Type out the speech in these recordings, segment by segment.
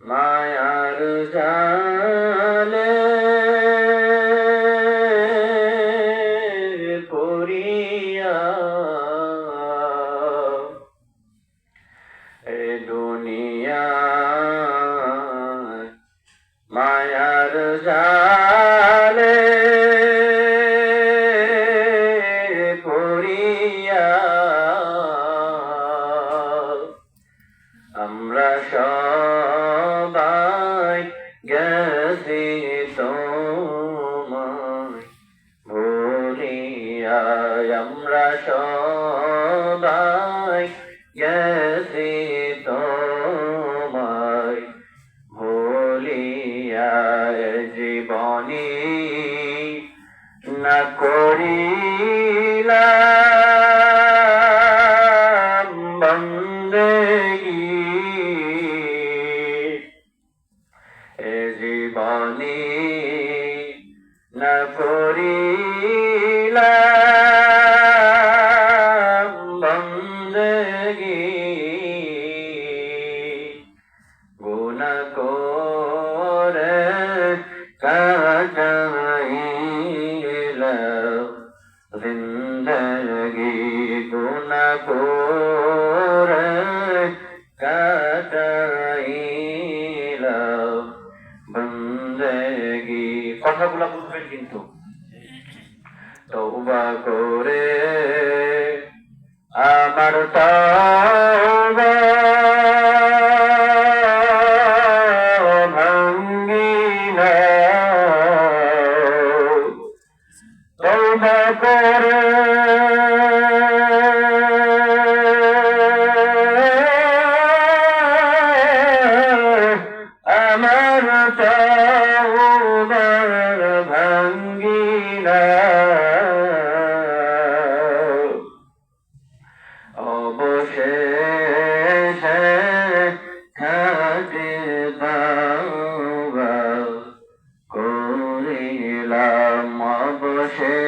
মায়ার জালে পড়িয়া এ দুনিয়া Yes. জিন্দগি গুনা করে বুঝবেন কিন্তু করে আমার তওবা তওবা করে। আমার তওবা ভাঙ্গিলা। অবশেষে খাটে বাবা করিলাম অবশেষে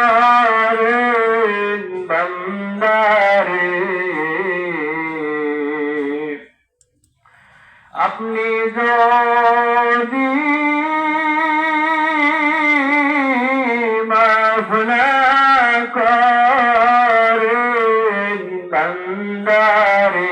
আপনি যদি মাফনা করেন বন্দারে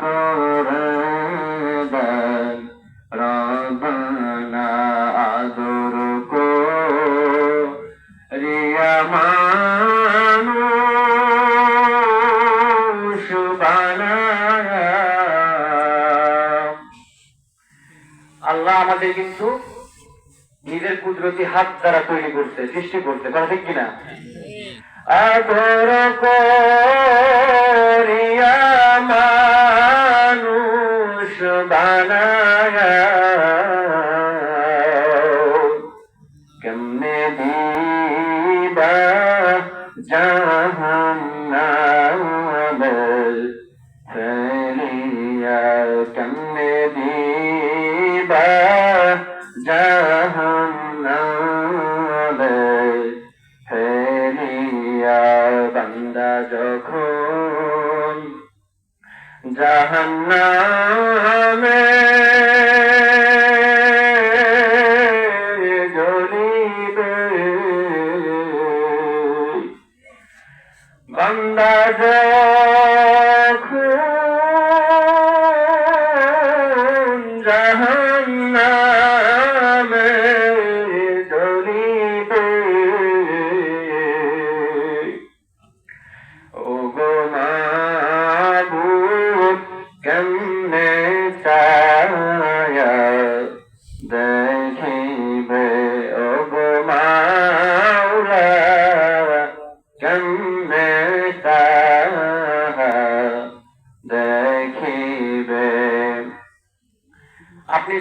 করে দেন রবনা আল্লাহ আমাদের কিন্তু নিজের কুদরতি হাত দ্বারা তৈরি করতে সৃষ্টি করতে কথা কিনা? আদর বান্দা যখন জাহান্নামে জ্বলিবে বান্দা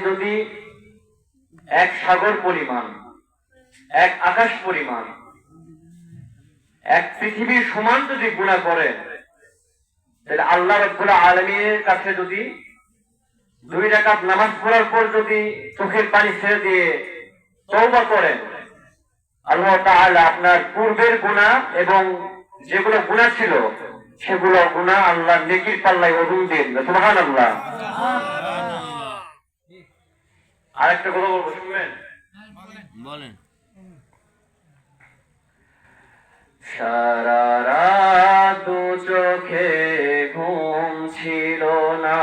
যদি এক সাগর পরিমাণ, এক আকাশ পরিমাণ, এক পৃথিবীর সমান যদি গুণা করেন তাহলে আল্লাহ রব্বুল আলমীর কাছে যদি দুই রাকাত নামাজ পড়ার পর যদি চোখের পানি ছেড়ে দিয়ে তওবা করেন, আল্লাহ তাআলা আপনার পূর্বের গুণা এবং যেগুলো গুণা ছিল, সেগুলো গুণা আল্লাহ নেকির পাল্লায় ওজন দিন। সুবহানাল্লাহ। আরেকটা কথা বলব শুনবেন? বলেন। সারা রাত চোখে ঘুম ছিল না।